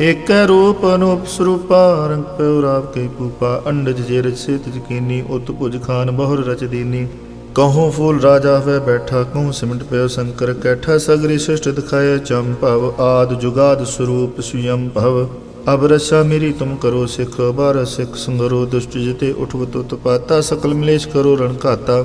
ਏਕੈ ਰੂਪ ਅਨੂਪ ਸਰੂਪਾ ਰੰਗ ਪਿਉ ਰਾਵ ਕੇ ਪੂਪਾ ਅੰਡਜ ਜੇ ਰਚ ਸੇਤ ਜਕੀਨੀ ਉਤ ਭੁਜ ਖਾਨ ਬਹੁਰ ਰਚ ਦੀਨੀ। ਕਹੂੰ ਫੂਲ ਰਾਜਾ ਹੋਵੇ ਬੈਠਾ, ਕਹੂੰ ਸਿਮਟ ਪਿਓ ਸ਼ੰਕਰ ਕੈਠਾ, ਸਗਰੀ ਸ੍ਰਿਸ਼ਟ ਦਿਖਾਏ ਭਵ, ਆਦ ਜੁਗਾਦ ਸਰੂਪ ਸੁਯੰ ਭਵ। ਅਬ ਰਸਾ ਮੇਰੀ ਤੁਮ ਕਰੋ ਸਿਖ ਬਾਰ ਸਿਖ ਸੰਗਰੋ, ਦੁਸ਼ਟ ਜਿਤੇ ਊਠਵ ਤੁਤ ਪਾਤਾ, ਸਕਲ ਮਿਲੇਸ਼ ਕਰੋ ਰਣ ਘਾਤਾ।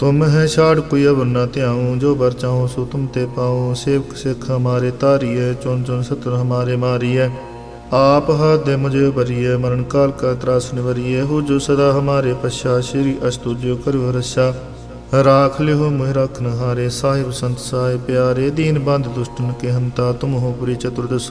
ਤੁਮ ਹੈ ਛਾੜ ਕੋਈ ਅਵਰ ਨ ਧਿਆਉ, ਜੋ ਬਰ ਚਾਹੋ ਸੋ ਤੁਮ ਤੇ ਪਾਉ। ਸੇਵਕ ਸਿੱਖ ਹਮਾਰੇ ਤਾਰੀਏ ਚੁਣ ਚੁਣ ਸਤਰ ਹਮਾਰੇ ਮਾਰੀਏ ਆਪ ਹੱਥ ਦੇ ਮੁਝੇ ਬਰੀਏ ਮਰਨ ਕਾਲ ਕਾ ਤਰਾਸ ਨਿਵਰੀਏ ਹੋ ਜੋ ਸਦਾ ਹਮਾਰੇ ਪਛਾ, ਸ਼੍ਰੀ ਅਸਤੁਜਿਓ ਕਰਿਓ ਰਛਾ। ਰਾਖ ਲਿਓ ਮੋਹਿ ਰਖਨ ਹਾਰੇ ਸਾਹਿਬ ਸੰਤ ਸਾਹਿਬ ਪਿਆਰੇ। ਦੀਨ ਬੰਦ ਦੁਸ਼ਟਨ ਕੇ ਹੰਤਾ, ਤੁਮ ਹੋ ਪੁਰੀ ਚਤੁਰਦਸ਼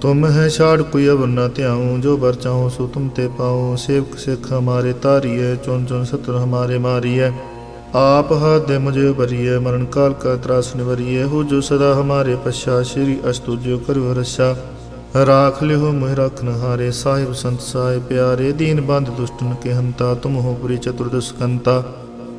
ਤੁਮ ਹੈ ਛਾੜ ਕੋਈ ਅਵਰ ਨਾ ਧਿਆਉ, ਜੋ ਬਰ ਚਾਹੋ ਸੋ ਤੁਮ ਤੇ ਪਾਉ ਸੇਵਕ ਸਿੱਖ ਹਮਾਰੇ ਤਾਰੀਏ ਚੁਨ ਚੁਨ ਸਤਰ ਹਮਾਰੇ ਮਾਰੀਏ ਆਪ ਹੱਥ ਦੇ ਮੁਝੇ ਬਰੀਏ ਮਰਨ ਕਾਲ ਕਾ ਤਰਾਸ ਨਿਵਰੀਏ ਹੋ ਜੋ ਸਦਾ ਹਮਾਰੇ ਪਛਾ, ਸ਼੍ਰੀ ਅਸਤੁ ਜੋ ਕਰੋ ਰਸਾ ਰਾਖ ਲਿਓ ਮੋਹਿ ਰਖਨ ਹਾਰੇ ਸਾਹਿਬ ਸੰਤ ਸਾਹਿਬ ਪਿਆਰੇ। ਦੀਨ ਬੰਦ ਦੁਸ਼ਟਨ ਕੇ ਹੰਤਾ, ਤੁਮ ਹੋ ਪੁਰੀ ਚਤੁਰਦਸ਼ ਕੰਤਾ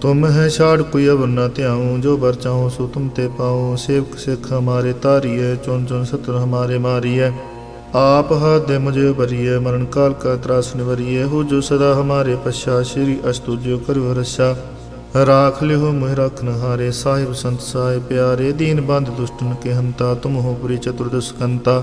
ਤੁਮ ਹੈ ਛਾੜ ਕੋਈ ਅਵਰ ਨਾ ਧਿਆਉ, ਜੋ ਬਰ ਚਾਹੋ ਸੋ ਤੁਮ ਤੇ ਪਾਉ। ਸੇਵਕ ਸਿਖ ਹਮਾਰੇ ਤਾਰੀਏ ਚੁਨ ਚੁਨ ਸਤਰ ਹਮਾਰੇ ਮਾਰੀਏ ਆਪ ਹੱਥ ਦੇ ਮੁਝੇ ਭਰੀਏ ਮਰਨ ਕਾਲ ਕਾ ਤਰਾਸ ਨਿਵਰੀਏ ਹੋ ਜੋ ਸਦਾ ਹਮਾਰੇ ਪਛਾ, ਸ਼੍ਰੀ ਅਸਤੁ ਜੋ ਕਰੋ ਰਸਾ ਰਾਖ ਲਿਓ ਮੋਹਿ ਰਖਨ ਹਾਰੇ ਸਾਹਿਬ ਸੰਤ ਸਾਹਿਬ ਪਿਆਰੇ। ਦੀਨ ਬੰਦ ਦੁਸ਼ਟਨ ਕੇ ਹੰਤਾ, ਤੁਮ ਹੋ ਪੁਰੀ ਚਤੁਰਦਸ਼ ਕੰਤਾ